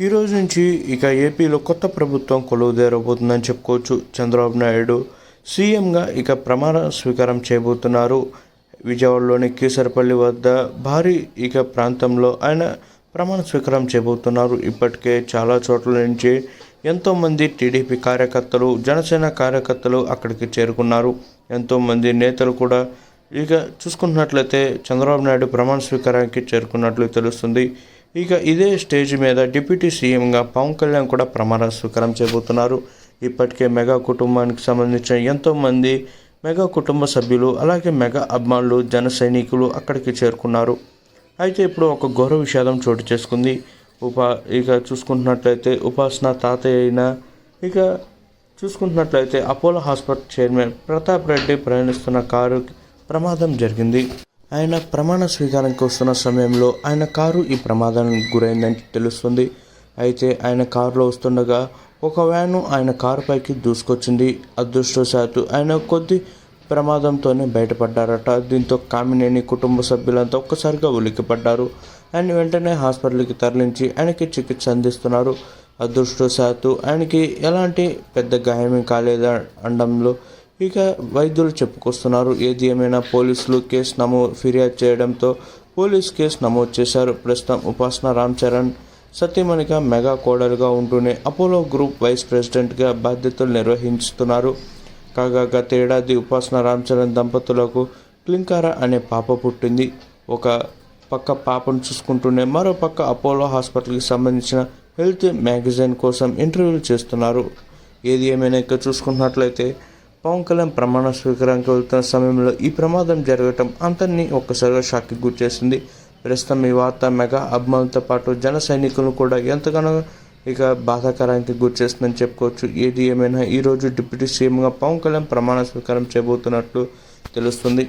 ఈ రోజు నుంచి ఇక ఏపీలో కొత్త ప్రభుత్వం కొలువుదేరబోతుందని చెప్పుకోవచ్చు. చంద్రబాబు నాయుడు సీఎంగా ఇక ప్రమాణ స్వీకారం చేయబోతున్నారు. విజయవాడలోని కీసరపల్లి వద్ద భారీ ఇక ప్రాంతంలో ఆయన ప్రమాణ స్వీకారం చేయబోతున్నారు. ఇప్పటికే చాలా చోట్ల నుంచి ఎంతోమంది టీడీపీ కార్యకర్తలు జనసేన కార్యకర్తలు అక్కడికి చేరుకున్నారు. ఎంతోమంది నేతలు కూడా ఇక చూసుకున్నట్లయితే చంద్రబాబు నాయుడు ప్రమాణ స్వీకారానికి చేరుకున్నట్లు తెలుస్తుంది. ఇక ఇదే స్టేజ్ మీద డిప్యూటీ సీఎంగా పవన్ కళ్యాణ్ కూడా ప్రమాణ స్వీకారం చేయబోతున్నారు. ఇప్పటికే మెగా కుటుంబానికి సంబంధించిన ఎంతోమంది మెగా కుటుంబ సభ్యులు అలాగే మెగా అభిమానులు జన సైనికులు అక్కడికి చేరుకున్నారు. అయితే ఇప్పుడు ఒక ఘోర విషాదం చోటు చేసుకుంది. ఉపా ఇక చూసుకుంటున్నట్లయితే ఉపాసన తాతయ్య అయిన ఇక చూసుకుంటున్నట్లయితే Apollo hospital chairman Pratap Reddy ప్రయాణిస్తున్న కారు ప్రమాదం జరిగింది. ఆయన ప్రమాణ స్వీకారానికి వస్తున్న సమయంలో ఆయన కారు ఈ ప్రమాదానికి గురైందని తెలుస్తుంది. అయితే ఆయన కారులో వస్తుండగా ఒక వ్యాను ఆయన కారుపైకి దూసుకొచ్చింది. అదృష్టవశాత్తు ఆయన కొద్ది ప్రమాదంతోనే బయటపడ్డారట. దీంతో కామినేని కుటుంబ సభ్యులంతా ఒక్కసారిగా ఉలిక్కిపడ్డారు. ఆయన వెంటనే హాస్పిటల్కి తరలించి ఆయనకి చికిత్స అందిస్తున్నారు. అదృష్టవశాత్తు ఆయనకి ఎలాంటి పెద్ద గాయమే కాలేదా అండంలో ఇక వైద్యులు చెప్పుకొస్తున్నారు ఏది ఏమైనా పోలీసులు కేసు నమోదు ఫిర్యాదు చేయడంతో పోలీస్ కేసు నమోదు చేశారు. ప్రస్తుతం ఉపాసన రామ్ చరణ్ సత్యమణిక మెగా కోడలుగా ఉంటూనే అపోలో గ్రూప్ వైస్ ప్రెసిడెంట్గా బాధ్యతలు నిర్వహిస్తున్నారు. కాగా గత ఏడాది ఉపాసన రామ్ చరణ్ దంపతులకు క్లింకార అనే పాప పుట్టింది. ఒక పక్క పాపను చూసుకుంటూనే మరో పక్క అపోలో హాస్పిటల్కి సంబంధించిన హెల్త్ మ్యాగజైన్ కోసం ఇంటర్వ్యూలు చేస్తున్నారు. ఏది ఏమైనా ఇక్కడ చూసుకున్నట్లయితే పవన్ కళ్యాణ్ ప్రమాణ స్వీకారానికి వెళ్తున్న సమయంలో ఈ ప్రమాదం జరగటం అందరినీ ఒక్కసారిగా షాక్కి గురిచేసింది. ప్రస్తుతం ఈ వార్త మెగా అభిమానులతో పాటు జన సైనికులను కూడా ఎంతగానో ఇక బాధాకరానికి గురిచేస్తుందని చెప్పుకోవచ్చు. ఏది ఏమైనా ఈరోజు డిప్యూటీ సీఎంగా పవన్ కళ్యాణ్ ప్రమాణ స్వీకారం చేయబోతున్నట్లు తెలుస్తుంది.